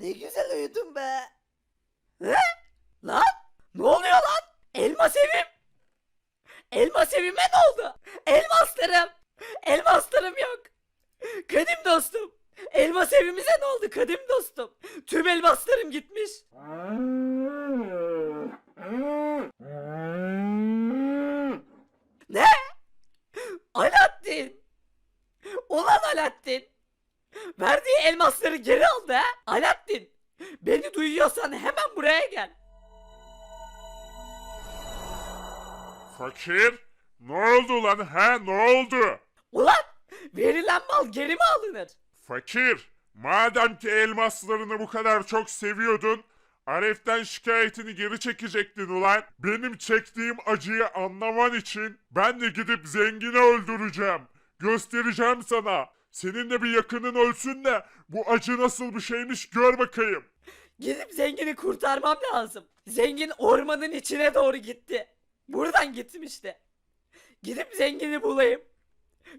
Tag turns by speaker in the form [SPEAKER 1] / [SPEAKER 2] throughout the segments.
[SPEAKER 1] Ne güzel uyudum be. He? Lan? Ne oluyor lan? Elmas evim. Elmas evime ne oldu? Elmaslarım. Elmaslarım yok. Kadim dostum. Elmas evimize ne oldu kadim dostum? Tüm elmaslarım gitmiş. Ne? Alaaddin. Ulan Alaaddin. Verdiği elmasları geri aldı ha? Alaaddin. Beni duyuyorsan hemen buraya gel.
[SPEAKER 2] Fakir? Ne oldu lan he ne oldu?
[SPEAKER 1] Ulan verilen mal geri mi alınır?
[SPEAKER 2] Fakir, madem ki elmaslarını bu kadar çok seviyordun, Aref'ten şikayetini geri çekecektin ulan. Benim çektiğim acıyı anlaman için ben de gidip zengini öldüreceğim. Göstereceğim sana. Senin de bir yakının ölsün de bu acı nasıl bir şeymiş gör bakayım.
[SPEAKER 1] Gidip zengini kurtarmam lazım. Zengin ormanın içine doğru gitti. Buradan gitmişti. Gidip zengini bulayım.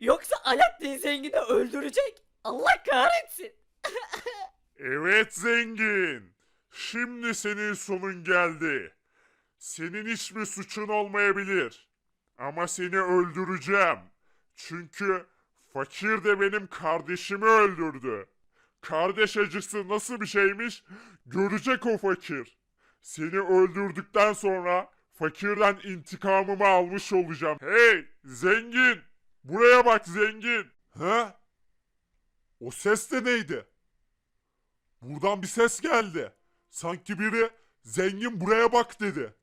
[SPEAKER 1] Yoksa Alaaddin zengini öldürecek. Allah kahretsin.
[SPEAKER 2] Evet zengin. Şimdi senin sonun geldi. Senin hiçbir suçun olmayabilir. Ama seni öldüreceğim. Çünkü fakir de benim kardeşimi öldürdü. Kardeş acısı nasıl bir şeymiş görecek o fakir. Seni öldürdükten sonra fakirden intikamımı almış olacağım. Hey zengin! Buraya bak zengin! Ha? O ses de neydi? Buradan bir ses geldi. Sanki biri zengin buraya bak dedi.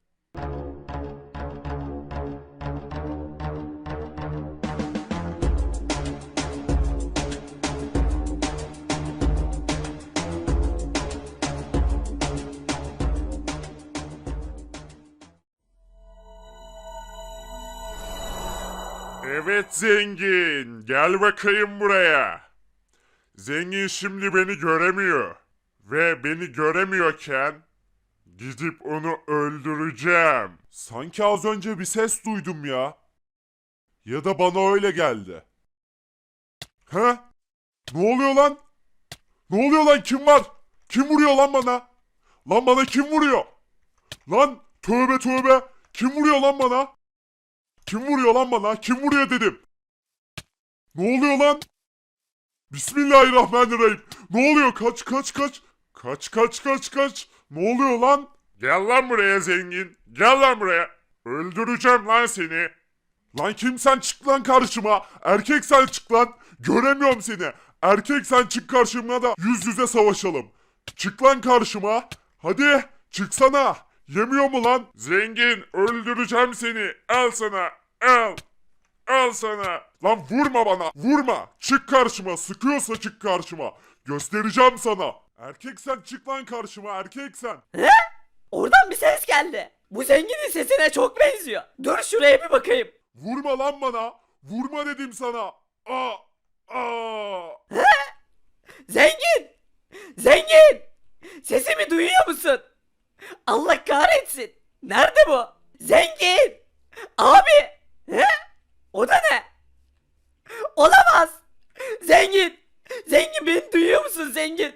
[SPEAKER 2] Evet zengin, gel bakayım buraya. Zengin şimdi beni göremiyor. Ve beni göremiyorken gidip onu öldüreceğim. Sanki az önce bir ses duydum ya. Ya da bana öyle geldi. He? Ne oluyor lan? Ne oluyor lan kim var? Kim vuruyor lan bana? Lan bana kim vuruyor? Lan tövbe tövbe. Kim vuruyor lan bana? Kim vuruyor lan bana? Kim vuruyor dedim. Ne oluyor lan? Bismillahirrahmanirrahim. Ne oluyor? Kaç kaç kaç. Kaç kaç kaç kaç. Ne oluyor lan? Gel lan buraya zengin. Gel lan buraya. Öldüreceğim lan seni. Lan kim sen çık lan karşıma. Erkek sen çık lan. Göremiyorum seni. Erkek sen çık karşıma da yüz yüze savaşalım. Çık lan karşıma. Hadi çıksana. Yemiyor mu lan? Zengin öldüreceğim seni. Al sana. Al. Al sana. Lan vurma bana. Vurma. Çık karşıma. Sıkıyorsa çık karşıma. Göstereceğim sana. Erkek sen çık lan karşıma. Erkek sen.
[SPEAKER 1] He? Oradan bir ses geldi. Bu zenginin sesine çok benziyor. Dur şuraya bir bakayım.
[SPEAKER 2] Vurma lan bana. Vurma dedim sana. Aa. Aa.
[SPEAKER 1] Zengin! Zengin! Sesimi duyuyor musun? Allah kahretsin. Nerede bu? Zengin! Abi! He? O da ne? Olamaz! Zengin! Zengin beni duyuyor musun zengin?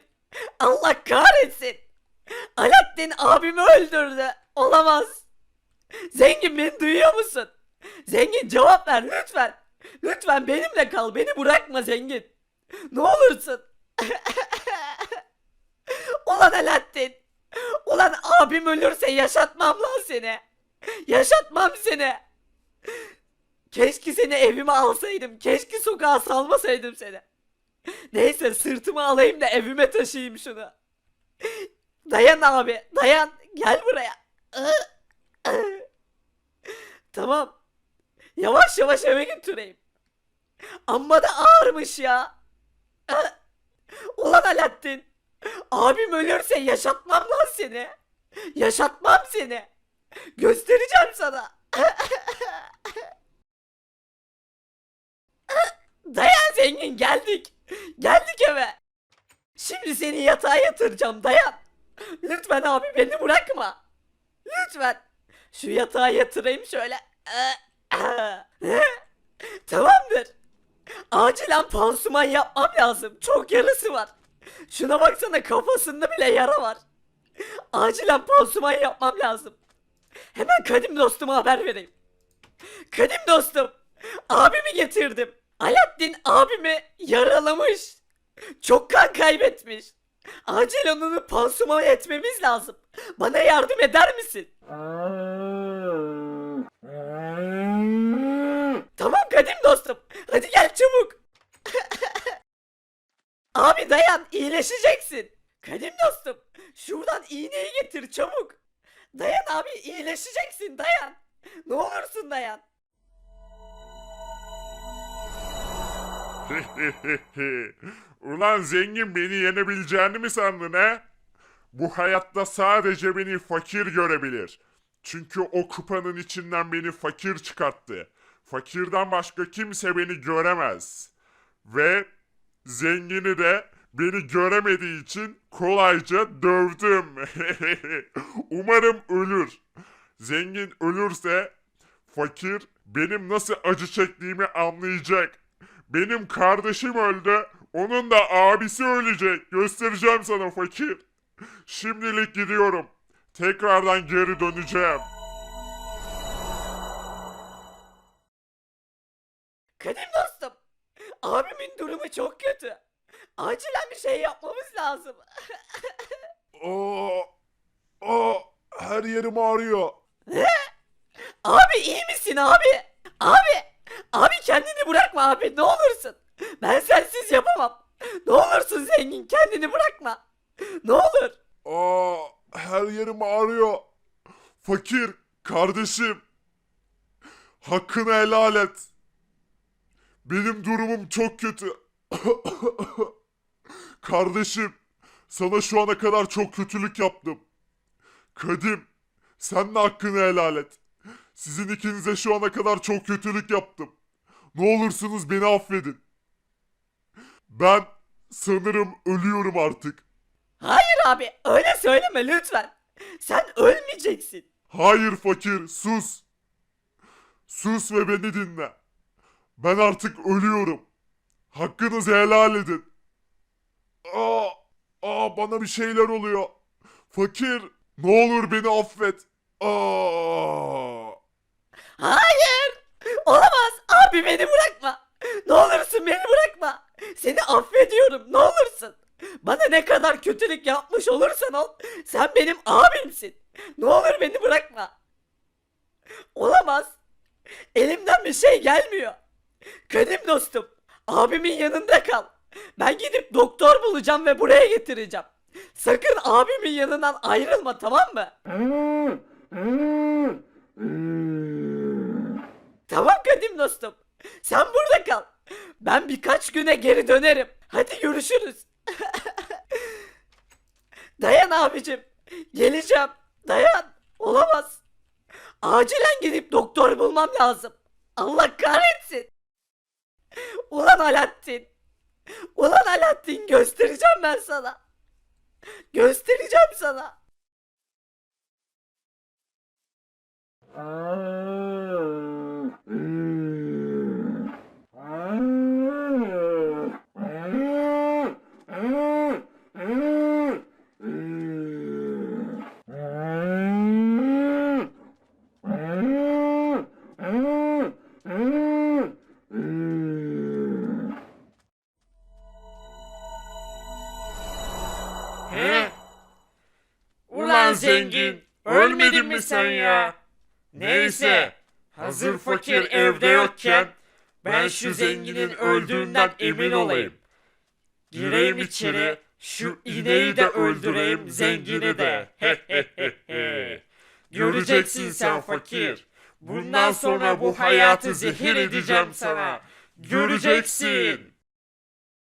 [SPEAKER 1] Allah kahretsin! Alaaddin abimi öldürdü. Olamaz. Zengin beni duyuyor musun? Zengin cevap ver lütfen. Lütfen benimle kal. Beni bırakma zengin. Ne olursun. Ulan Alaaddin. Ulan abim ölürse yaşatmam lan seni. Yaşatmam seni. Keşke seni evime alsaydım. Keşke sokağa salmasaydım seni. Neyse sırtıma alayım da evime taşıyayım şunu. Dayan abi dayan. Gel buraya. Tamam. Yavaş yavaş eve götüreyim. Amma da ağırmış ya. Ulan Alaaddin. Abim ölürse yaşatmam lan seni. Yaşatmam seni. Göstereceğim sana. Zengin geldik. Geldik eve. Şimdi seni yatağa yatıracağım dayan. Lütfen abi beni bırakma. Lütfen. Şu yatağa yatırayım şöyle. Tamamdır. Acilen pansuman yapmam lazım. Çok yarası var. Şuna baksana kafasında bile yara var. Acilen pansuman yapmam lazım. Hemen kadim dostuma haber vereyim. Kadim dostum, abimi getirdim. Alaaddin abimi yaralamış. Çok kan kaybetmiş. Acil onu pansuman etmemiz lazım. Bana yardım eder misin? Tamam kadim dostum. Hadi gel çabuk. Abi dayan iyileşeceksin. Kadim dostum şuradan iğneyi getir çabuk. Dayan abi iyileşeceksin dayan. Ne olursun dayan.
[SPEAKER 2] Ulan zengin beni yenebileceğini mi sandın he? Bu hayatta sadece beni fakir görebilir. Çünkü o kupanın içinden beni fakir çıkarttı. Fakirden başka kimse beni göremez. Ve zengini de beni göremediği için kolayca dövdüm. Umarım ölür. Zengin ölürse fakir benim nasıl acı çektiğimi anlayacak. Benim kardeşim öldü. Onun da abisi ölecek. Göstereceğim sana fakir. Şimdilik gidiyorum. Tekrardan geri döneceğim.
[SPEAKER 1] Kadim dostum. Abimin durumu çok kötü. Acilen bir şey yapmamız lazım.
[SPEAKER 2] Aa, aa, her yerim ağrıyor.
[SPEAKER 1] Abi iyi misin abi? Abi! Kendini bırakma abi ne olursun. Ben sensiz yapamam. Ne olursun zengin kendini bırakma. Ne olur.
[SPEAKER 2] Aa, her yerim ağrıyor. Fakir, kardeşim. Hakkını helal et. Benim durumum çok kötü. kardeşim, sana şu ana kadar çok kötülük yaptım. Kadim, sen de hakkını helal et. Sizin ikinize şu ana kadar çok kötülük yaptım. Ne olursunuz beni affedin. Ben sanırım ölüyorum artık.
[SPEAKER 1] Hayır abi öyle söyleme lütfen. Sen ölmeyeceksin.
[SPEAKER 2] Hayır fakir sus. Sus ve beni dinle. Ben artık ölüyorum. Hakkınızı helal edin. Aa, aa bana bir şeyler oluyor. Fakir ne olur beni affet. Aa.
[SPEAKER 1] Hayır. Abi beni bırakma. Ne olursun beni bırakma. Seni affediyorum ne olursun. Bana ne kadar kötülük yapmış olursan ol. Sen benim abimsin. Ne olur beni bırakma. Olamaz. Elimden bir şey gelmiyor. Kadim dostum. Abimin yanında kal. Ben gidip doktor bulacağım ve buraya getireceğim. Sakın abimin yanından ayrılma tamam mı? Tamam kadim dostum. Sen burada kal. Ben birkaç güne geri dönerim. Hadi görüşürüz. Dayan abicim. Geleceğim. Dayan. Olamaz. Acilen gidip doktor bulmam lazım. Allah kahretsin. Ulan Alaaddin. Ulan Alaaddin göstereceğim ben sana. Göstereceğim sana.
[SPEAKER 3] Ulan zengin, ölmedin mi sen ya? Neyse, hazır fakir evde yokken ben şu zenginin öldüğünden emin olayım. Gireyim içeri, şu ineği de öldüreyim, zengini de. Göreceksin sen fakir. Bundan sonra bu hayatı zehir edeceğim sana. Göreceksin.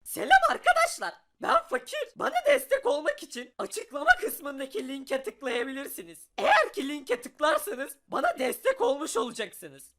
[SPEAKER 1] Selam arkadaşlar. Ben Fakir. Bana destek olmak için açıklama kısmındaki linke tıklayabilirsiniz. Eğer ki linke tıklarsanız bana destek olmuş olacaksınız.